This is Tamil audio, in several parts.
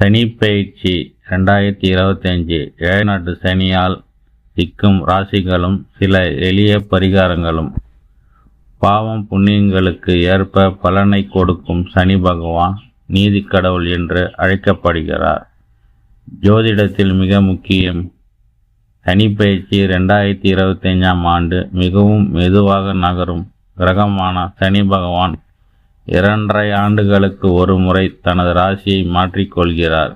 சனி பயிற்சி ரெண்டாயிரத்தி இருபத்தஞ்சு ஏழு நாட்டு சனியால் சிக்கும் ராசிகளும் சில எளிய பரிகாரங்களும். பாவம் புண்ணியங்களுக்கு ஏற்ப பலனை கொடுக்கும் சனி பகவான் நீதி கடவுள் என்று அழைக்கப்படுகிறார். ஜோதிடத்தில் மிக முக்கியம் சனி பயிற்சி ரெண்டாயிரத்தி இருபத்தஞ்சாம் ஆண்டு மிகவும் மெதுவாக நகரும் கிரகமான சனி பகவான் இரண்டரை ஆண்டுகளுக்கு ஒரு முறை தனது ராசியை மாற்றிக்கொள்கிறார்.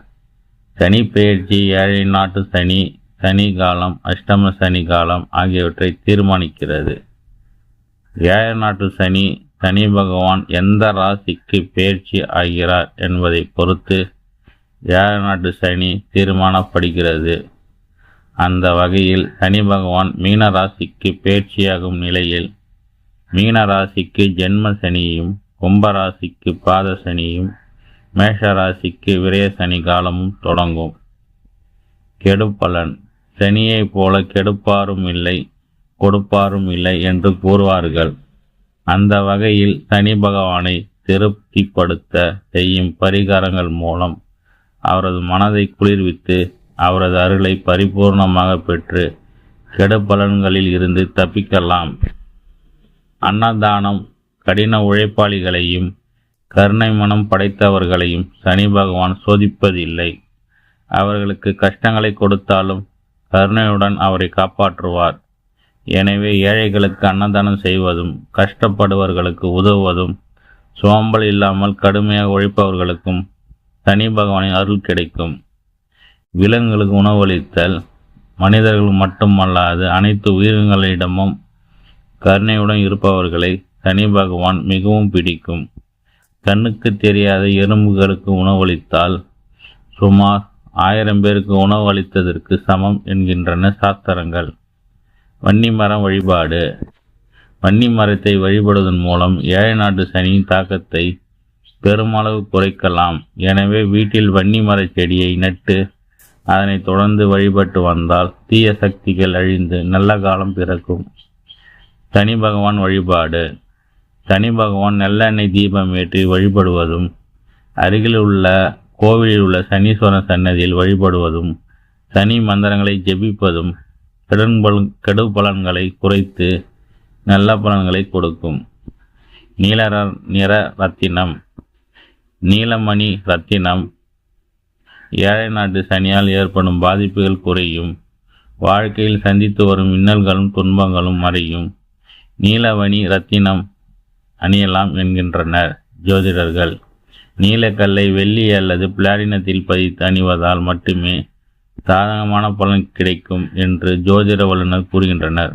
சனி பெயர்ச்சி ஏழை நாட்டு சனி சனி காலம் அஷ்டம சனி காலம் ஆகியவற்றை தீர்மானிக்கிறது. ஏழை நாட்டு சனி சனி பகவான் எந்த ராசிக்கு பெயர்ச்சி ஆகிறார் என்பதை பொறுத்து ஏழை நாட்டு சனி தீர்மானப்படுகிறது. அந்த வகையில் சனி பகவான் மீன ராசிக்கு பெயர்ச்சியாகும் நிலையில் மீன ராசிக்கு ஜென்ம சனியும் கும்பராசிக்கு பாத சனியும் மேஷராசிக்கு விரய சனி காலமும் தொடங்கும். கெடுப்பலன் சனியைப் போல கெடுப்பாரும் இல்லை கொடுப்பாரும் இல்லை என்று கூறுவார்கள். அந்த வகையில் சனி பகவானை திருப்திப்படுத்த செய்யும் பரிகாரங்கள் மூலம் அவரது மனதை குளிர்வித்து அவரது அருளை பரிபூர்ணமாக பெற்று கெடுபலன்களில் இருந்து தப்பிக்கலாம். அன்னதானம் கடின உழைப்பாளிகளையும் கருணை மனம் படைத்தவர்களையும் சனி பகவான் சோதிப்பதில்லை. அவர்களுக்கு கஷ்டங்களை கொடுத்தாலும் கருணையுடன் அவரை காப்பாற்றுவார். எனவே ஏழைகளுக்கு அன்னதானம் செய்வதும் கஷ்டப்படுவர்களுக்கு உதவுவதும் சோம்பல் இல்லாமல் கடுமையாக உழைப்பவர்களுக்கும் சனி பகவானின் அருள் கிடைக்கும். விலங்குகளுக்கு உணவளித்தல் மனிதர்கள் மட்டுமல்லாது அனைத்து உயிரினங்களிடமும் கருணையுடன் இருப்பவர்களை சனி பகவான் மிகவும் பிடிக்கும். கண்ணுக்கு தெரியாத எறும்புகளுக்கு உணவளித்தால் சுமார் ஆயிரம் பேருக்கு உணவளித்ததற்கு சமம் என்கின்றன சாஸ்திரங்கள் வன்னிமரம் வழிபாடு. வன்னி மரத்தை வழிபடுவதன் மூலம் ஏழை நாட்டு சனியின் தாக்கத்தை பெருமளவு குறைக்கலாம். எனவே வீட்டில் வன்னி மர செடியை நட்டு அதனை தொடர்ந்து வழிபட்டு வந்தால் தீய சக்திகள் அழிந்து நல்ல காலம் பிறக்கும். சனி பகவான் வழிபாடு. சனி பகவான் நல்லெண்ணெய் தீபம் ஏற்றி வழிபடுவதும் அருகில் உள்ள கோவிலில் உள்ள சனீஸ்வரன் சன்னதியில் வழிபடுவதும் சனி மந்திரங்களை ஜெபிப்பதும் கெடுபல் கெடு பலன்களை குறைத்து நல்ல பலன்களை கொடுக்கும். நீல நிற ரத்தினம். நீலமணி ரத்தினம். ஏழை நாட்டு சனியால் ஏற்படும் பாதிப்புகள் குறையும். வாழ்க்கையில் சந்தித்து வரும் இன்னல்களும் துன்பங்களும் மறையும். நீலவணி ரத்தினம். அணியலாம் என்கின்றனர். ஜோதிடர்கள் நீலக்கல்லை வெள்ளி அல்லது பிளாட்டினத்தில் பதித்து அணிவதால் மட்டுமே சாதகமான பலன் கிடைக்கும் என்று ஜோதிட வல்லுநர் கூறுகின்றனர்.